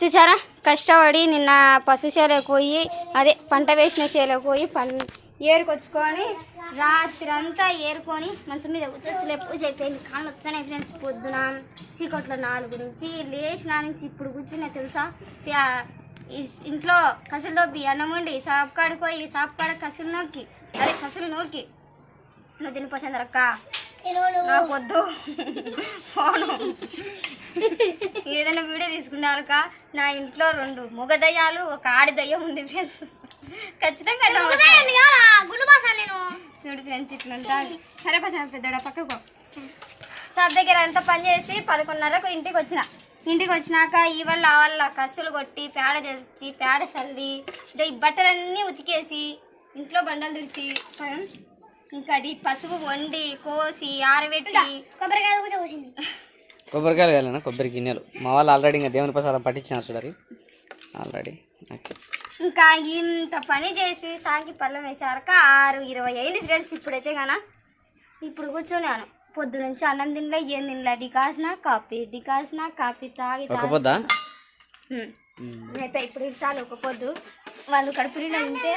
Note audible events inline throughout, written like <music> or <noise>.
చూసారా? కష్టపడి నిన్న పశు చేలకు పోయి అదే పంట వేసిన చేలకు పోయి పం ఏరుకొచ్చుకొని రాత్రి అంతా ఏరుకొని మంచం మీద కూర్చొచ్చులే ఎప్పుడు చెప్పింది కాళ్ళు వచ్చాయి ఫ్రెండ్స్ పొద్దున చీకట్లో నాలుగు నుంచి లేచిన నుంచి ఇప్పుడు కూర్చున్నా తెలుసా? ఇంట్లో కసులు బియ్యం అన్నం సాపు కాడుకోయి పోయి సాపు కాడ కసులు నొక్కి అదే కసులు నోకి నువ్వు తినిపోసింది రక్క నాకు వద్దు ఫోను ఏదైనా వీడియో తీసుకున్నాక నా ఇంట్లో రెండు మగ దయ్యాలు ఒక ఆడి దయ్యం ఉంది ఫ్రెండ్స్ ఖచ్చితంగా చూడు ఫ్రెండ్స్ ఇట్లా ఉంటాను సరే పసా పెద్దడా పక్కకు సార్ దగ్గర అంతా పని చేసి పదకొండున్నరకు ఇంటికి వచ్చిన. ఇంటికి వచ్చినాక ఈ వల్ల ఆ వల్ల కస్సులు కొట్టి పేడ తెచ్చి పేడ చల్లి ఈ బట్టలన్నీ ఉతికేసి ఇంట్లో బండలు తుడిచి ఇంకా అది పసుపు వండి కోసి ఆరబెట్టి కొబ్బరికాయ కూడా కోసింది. కొబ్బరికాయలు కాలేనా కొబ్బరి గిన్నెలు. మా వాళ్ళు ఆల్రెడీ ఇంకా దేవుని ప్రసాదం పట్టించినారు చూడాలి ఆల్రెడీ ఓకే ఇంకా ఇంత పని చేసి సాంకి పళ్ళం వేసాక ఆరు ఇరవై అయింది ఫ్రెండ్స్ ఇప్పుడైతే గాన. ఇప్పుడు కూర్చున్నాను పొద్దు నుంచి అన్నం తినలే ఏం తినలే. డికాసిన కాఫీ డికాసిన కాఫీ తాగి. అయిపోయి ఇప్పుడు చాలు ఒక పొద్దు. వాళ్ళు కడుపు నిండా తింటే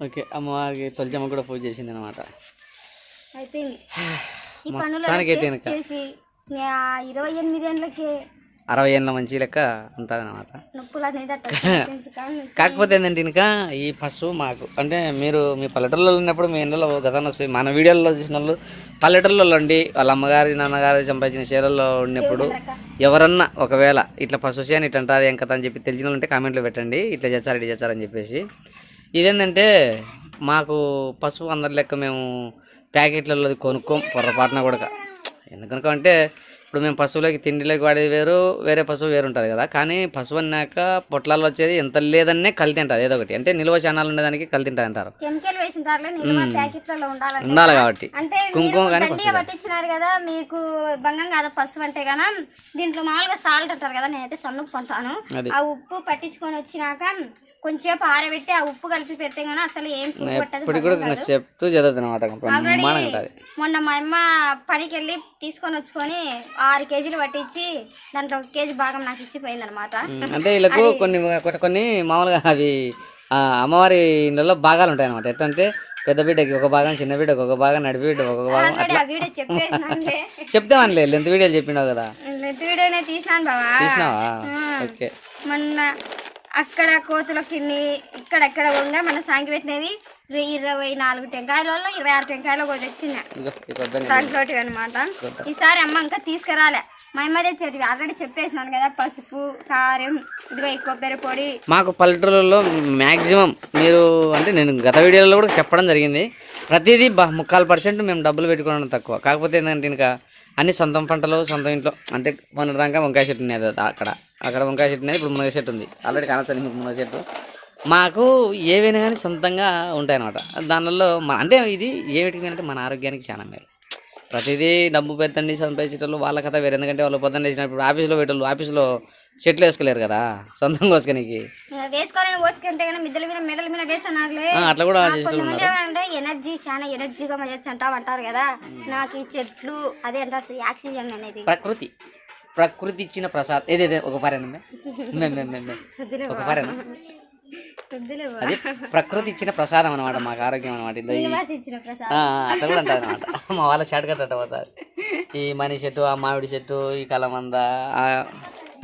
ఓకే అమ్మవారికి తొలిచమ్మ కూడా పూజ చేసింది అనమాట మొత్తానికైతే ఇరవై ఎనిమిది ఏళ్ళకి అరవై ఏళ్ళ మంచి లెక్క ఉంటుంది అనమాట <laughs> కాకపోతే ఏంటంటే ఇంకా ఈ పశువు మాకు అంటే మీరు మీ పల్లెటూరులో ఉన్నప్పుడు మీ ఇళ్ళలో గతంలో వస్తాయి మన వీడియోల్లో చూసిన వాళ్ళు పల్లెటూరులో ఉండి వాళ్ళ అమ్మగారి నాన్నగారి సంపాదించిన చీరల్లో ఉన్నప్పుడు ఎవరన్నా ఒకవేళ ఇట్లా పశువు చేయని ఇట్లా అంటారు ఏం కథ అని చెప్పి తెలిసిన వాళ్ళు ఉంటే కామెంట్లో పెట్టండి ఇట్లా చేస్తారు ఇట్లా చేస్తారని చెప్పేసి. ఇదేంటంటే మాకు పశువు అందరి లెక్క మేము ప్యాకెట్లలో కొనుక్కోం పొరపాటున కూడా. ఎందుకనుక అంటే ఇప్పుడు మేము పశువులకి తిండిలోకి వాడేది వేరు వేరే పశువు వేరు ఉంటుంది కదా. కానీ పశువు అన్నాక పొట్లాల్లో వచ్చేది ఎంత లేదన్నే కలితి ఉంటుంది ఏదో ఒకటి. అంటే నిల్వ చానాలు ఉండేదానికి కలితి ఉంటుంది అంటారు. ఉండాలి కాబట్టి. కుంకుమ కానీ పట్టించినారు కదా మీకు బంగం కాదా పసుపు అంటే కదా దీంట్లో మామూలుగా సాల్ట్ అంటారు కదా నేనైతే సన్నుకు కొంటాను అది. ఆ ఉప్పు పట్టించుకొని వచ్చినాక కొంచెంసేపు ఆరబెట్టి ఆ ఉప్పు కలిపి పెడితే గానీ అసలు ఏం ఇప్పుడు కూడా చెప్తూ చదువుతుంది అనమాట మొన్న మా అమ్మ పనికి వెళ్ళి తీసుకొని వచ్చుకొని ఆరు కేజీలు పట్టించి దాంట్లో ఒక కేజీ భాగం నాకు ఇచ్చిపోయింది అనమాట అంటే వీళ్ళకు కొన్ని కొన్ని మామూలుగా అవి ఆ, అమ్మవారి ఇళ్ళలో భాగాలు ఉంటాయి అనమాట ఎట్లా అంటే పెద్ద బిడ్డకి ఒక భాగం చిన్న బిడ్డకి ఒక భాగం నడి బిడ్డ ఒక భాగం <laughs> చెప్తామనిలే లెంత్ వీడియోలు చెప్పినావు కదా. లెంత్ వీడియోనే తీసినాను బావా. చూసినావా ఓకే. మొన్న అక్కడ కోతులకి ఇక్కడెక్కడ ఉండే మన సాంగి పెట్టినవి ఇరవై- నాలుగు టెంకాయలలో ఇరవై ఆరు టెంకాయలు కూడా తెచ్చిన దాంట్లోటివి అనమాట ఈసారి అమ్మ ఇంకా తీసుకురాలే. మా అమ్మ ఆల్రెడీ చెప్పేసినాను కదా పసుపు కారం ఇదిగో కొబ్బరి పొడి. మాకు పల్లెటూరులో మ్యాక్సిమం మీరు అంటే నేను గత వీడియోలో కూడా చెప్పడం జరిగింది. ప్రతిదీ బా ముక్కాలు పర్సెంట్ మేము డబ్బులు పెట్టుకోవడం తక్కువ. కాకపోతే ఏంటంటే ఇంకా అన్ని సొంతం పంటలు సొంత ఇంట్లో అంటే మొన్నటి దాకా వంకాయ చెట్టు ఉన్నది అది అక్కడ. అక్కడ వంకాయ చెట్టు ఉన్నది ఇప్పుడు మునగ చెట్టు ఉంది. ఆల్రెడీ కనొచ్చని మీకు మునగ చెట్టు. మాకు ఏవైనా కానీ సొంతంగా ఉంటాయన్నమాట. దానిలో అంటే ఇది ఏమిటి అంటే మన ఆరోగ్యానికి చాలా మేలు. ప్రతిదీ డబ్బు పెట్టండి సంపాదించేటోళ్ళు వాళ్ళ కథ వేరు. ఎందుకంటే వాళ్ళు పొద్దున్న వేసినప్పుడు ఆఫీస్లో పెట్టేళ్ళు ఆఫీస్లో చెట్లు వేసుకోలేరు కదా సొంతంగా కోసుకనికి. ఇక వేసుకోవాలని ఓపికంటే కానీ మిద్దల మీద మెడల అట్లా కూడా ఏమంటే ఎనర్జీ చాలా ఎనర్జీగా అంటావు అంటారు కదా. నాకు ఈ చెట్లు అదే అంటారు ఆక్సిజన్ అనేది. ప్రకృతి. ప్రకృతి ఇచ్చిన ప్రసాద్. ఏదేదే ఒక పారేనా? ఒక పారేనా. అది ప్రకృతి ఇచ్చిన ప్రసాదం అనమాట మాకు ఆరోగ్యం అనమాట అట్లా కూడా అంటారు అనమాట మా వాళ్ళ షార్ట్ కట్ అట్ట పోతారు. ఈ మని చెట్టు ఆ మామిడి చెట్టు ఈ కలమంద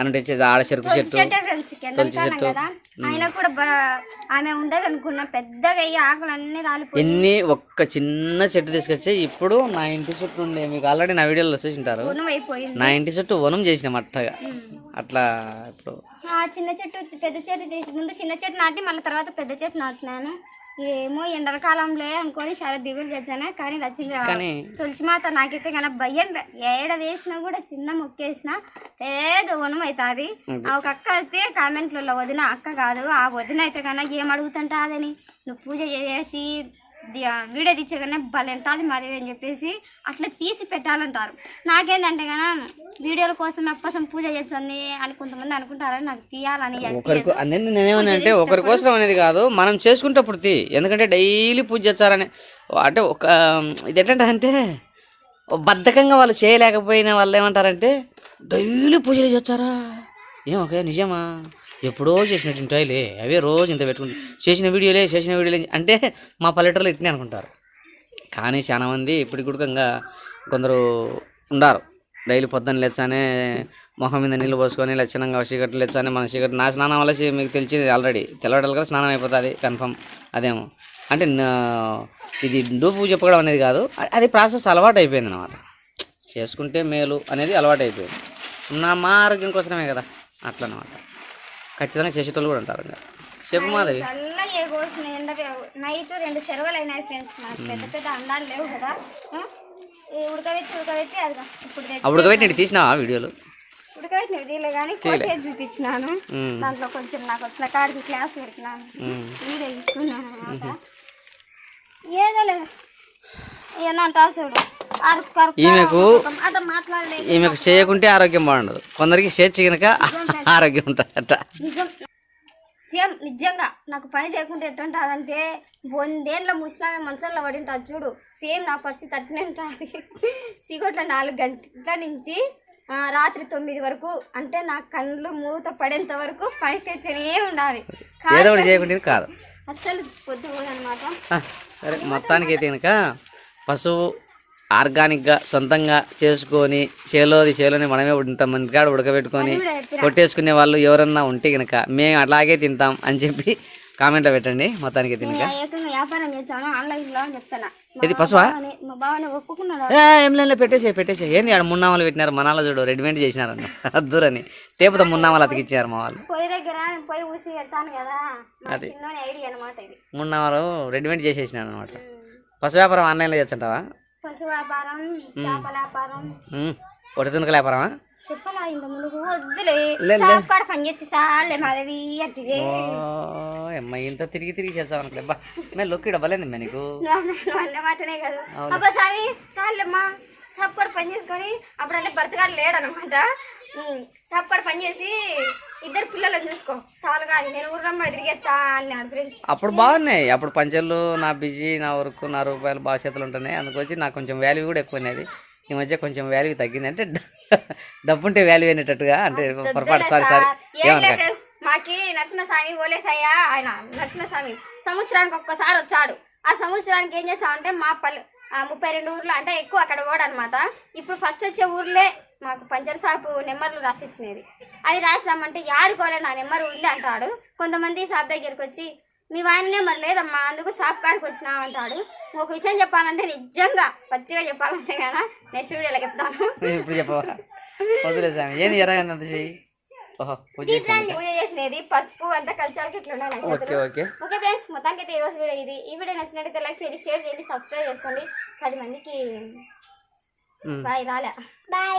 అంటే ఆడ చెరుకు చెట్టు చెట్టే ఫ్రెండ్స్ ఎండాకాలం కదా? ఆయన కూడా బా- ఆమె ఉండదు అనుకున్న పెద్దగా అయ్యి ఆకులు అన్ని రాలిపోయి. ఎన్ని ఒక్క చిన్న చెట్టు తీసుకొచ్చి ఇప్పుడు నా ఇంటి చుట్టూ ఉండే మీకు ఆల్రెడీ నా వీడియోలో చూసింటారు. నా ఇంటి చుట్టూ వనం చేసినాం అట్టగా అట్లా ఇప్పుడు. ఆ చిన్న చెట్టు పెద్ద చెట్టు తీసి ముందు చిన్న చెట్టు నాటి మళ్ళీ తర్వాత పెద్ద చెట్టు నాటినాను ఏమో ఎండకాలంలో అనుకొని చాలా దిగులు తెచ్చాను కానీ వచ్చింది రా- కానీ తులసి మాత నాకైతే కానీ భయం. ఏడ వేసినా కూడా చిన్న మొక్క వేసినా ఏదో వనం అవుతుంది ఒక అక్క అయితే కామెంట్లలో వదిన అక్క కాదు ఆ వదిన అయితే కన్నా ఏం అడుగుతుంటా అదని నువ్వు పూజ చేసి వీడియో తీసే కన్నా భలే ఉంటుంది మరి అని చెప్పేసి అట్లా తీసి పెట్టాలంటారు. నాకేంటంటే కన్నా వీడియోల కోసం అప్పసం పూజ చేస్తుంది అని కొంతమంది అనుకుంటారని నాకు తీయాలని ఒకరికి నేను నేనేమన్నా అంటే ఒకరి కోసం అనేది కాదు మనం చేసుకుంటప్పుడు తీ. ఎందుకంటే డైలీ పూజ చేస్తారని అంటే ఒక ఇది ఎట్లంటే అంటే బద్ధకంగా వాళ్ళు చేయలేకపోయిన వాళ్ళు ఏమంటారంటే డైలీ పూజలు చేస్తారా? ఏమొక నిజమా? ఎప్పుడో చేసినటువంటి టాయిలే అవే రోజు ఇంత పెట్టుకుంటు చేసిన వీడియోలే చేసిన వీడియోలే అంటే మా పల్లెటూరులో ఇట్నే అనుకుంటారు. కానీ చాలామంది ఇప్పటికి కూడా కొందరు ఉండారు. డైలీ పొద్దున్న లేచానే మొహం మీద నీళ్ళు పోసుకొని లక్షణంగా చీకట్లు లేచానే మన చీకటి నా స్నానం వల్ల మీకు తెలిసింది ఆల్రెడీ తెల్లవాడలు స్నానం అయిపోతుంది కన్ఫర్మ్ అదేమో. అంటే నా- ఇది డూపు చెప్పడం అనేది కాదు అది ప్రాసెస్ అలవాటు అయిపోయింది అనమాట చేసుకుంటే మేలు అనేది అలవాటు అయిపోయింది. నా మా ఆరోగ్యం కోసమే కదా అట్లనమాట ఖచ్చితంగా చేసేటోళ్ళు కూడా ఉంటారు ఇంకా చెప్పు మాధవి. చల్ల ఏ కోసిన ఎండ నైట్ రెండు సెలవులు అయినాయి ఫ్రెండ్స్ నాకు పెద్ద పెద్ద అందాలు లేవు కదా. ఉడకబెట్టి ఉడకబెట్టి అది ఇప్పుడు తెచ్చి- అప్పుడు కాబట్టి నేను తీసినావా వీడియోలు? ఉడకబెట్టినవి తీయలే కానీ కోసేది చూపించినాను. దాంట్లో కొంచెం నాకు వచ్చిన కాడికి క్లాస్ ఉమ్. వీడియో తీసుకున్నాను ఏదో లేదు. ఏమన్నా అంటావు చూడు ఈమెకు ఈమెకు చేయకుంటే ఆరోగ్యం బాగుండదు. కొందరికి చేర్చి కనుక ఆరోగ్యం ఉంటుంది అట్ట సేమ్ నిజంగా నాకు పని చేయకుండా ఎట్టుంటుందంటే వందేళ్ళ ముసలామే మంచంలో పడి ఉంటుంది చూడు. సేమ్ నా పరిస్థితి అట్నే ఉంటుంది. సిగోట్ల నాలుగు గంటల నుంచి రాత్రి తొమ్మిది వరకు అంటే నా కళ్ళు మూత పడేంత వరకు పని చేస్తూనే ఉండాలి. కాదు. అస్సలు పొద్దు అనమాట సరే మొత్తానికి అయితే కనుక పశువు ఆర్గానిక్గా సొంతంగా చేసుకొని చేలోది చేలోని మనమే ఉంటాం మన కాడ ఉడకబెట్టుకొని కొట్టేసుకునే వాళ్ళు ఎవరన్నా ఉంటే కనుక మేము అలాగే తింటాం అని చెప్పి కామెంట్లో పెట్టండి మొత్తానికి చెప్తాను ఇది ఒప్పుకున్నాడు ఏ, లేదు పెట్టేసే పెట్టేసే ఏంది ఆడ మున్నామలు పెట్టినారు? మనాల చూడు రెడీమేడ్ చేసినారన్న <laughs> అద్దురని. తేపుతో మున్నామలు అతికిచ్చారు మా వాళ్ళు. ఇది. మున్నామలు రెడీమేడ్ చేసేసినారు అనమాట పశు వ్యాపారం ఆన్లైన్లో చేస్తుంటావా? పశు వ్యాపారం చేపల వ్యాపారం. ఒకటి తునకల వ్యాపారమా చెప్పలా ఇంత ముందుకు వద్దులే. కాడ పని చేసి సార్లే మాధవి ఇంత తిరిగి తిరిగి చేస్తావు అనుకోలే బా మేము లొక్కి డబ్బలేంది నీకు. నువ్వు అన్న మాటనే కాదు. అబ్బా సారి సార్లేమ్మా కాడ పని చేసుకొని అప్పుడంటే భర్తగాడు లేడనమాట ఉమ్, షాప్ కాడ పని చేసి ఇద్దరు పిల్లలను చూసుకో. చాలు కానీ నేను ఊర్రమ్మ తిరిగేస్తా అన్నాడు ఫ్రెండ్స్. అప్పుడు బాగున్నాయి. అప్పుడు పంచర్లు నా బిజీ నా వర్క్ నా రూపాయలు బాగా చేతులు ఉంటున్నాయి అందుకొచ్చి నాకు కొంచెం వాల్యూ కూడా ఎక్కువ ఉన్నది. ఈ మధ్య కొంచెం వాల్యూ తగ్గింది అంటే డబ్బు ఉంటే వాల్యూ అయినట్టుగా అంటే పొరపాటు సారీ. సారీ మాకి నరసింహస్వామి ఓలేసయ్య ఆయన నరసింహస్వామి. సంవత్సరానికి ఒక్కసారి వచ్చాడు. ఆ సంవత్సరానికి ఏం చేస్తామంటే మా పల్లె ముప్పై రెండు ఊర్లు అంటే ఎక్కువ అక్కడ పోడు అనమాట ఇప్పుడు ఫస్ట్ వచ్చే ఊర్లే మాకు పంచర్ షాపు నెంబర్లు రాసిచ్చినది అవి రాసామంటే యాడుకోలే నా నెంబర్ ఉంది అంటాడు. కొంతమంది షాప్ దగ్గరికి వచ్చి మీ ఆయన నెంబర్ లేదమ్మా అందుకు షాప్ కాడికి వచ్చినా అంటాడు. ఒక విషయం చెప్పాలంటే నిజంగా పచ్చిగా చెప్పాలంటే కదా నెక్స్ట్ వీడియోలో చెప్తాను ఇప్పుడు చెప్పవా? ఏంది చెయ్యి. ఓహో చేసినది పసుపు అంతా కలిసాలకి ఇట్లా ఉన్నాయి నా ఓకే చేతులు. ఓకే. ఓకే ఫ్రెండ్స్ మొత్తానికి అయితే ఈరోజు వీడియో ఇది. ఈ వీడియో నచ్చినట్టయితే లైక్ చేయండి షేర్ చేయండి సబ్స్క్రైబ్ చేసుకోండి. పది మందికి. బాయ్ రాలే. బాయ్.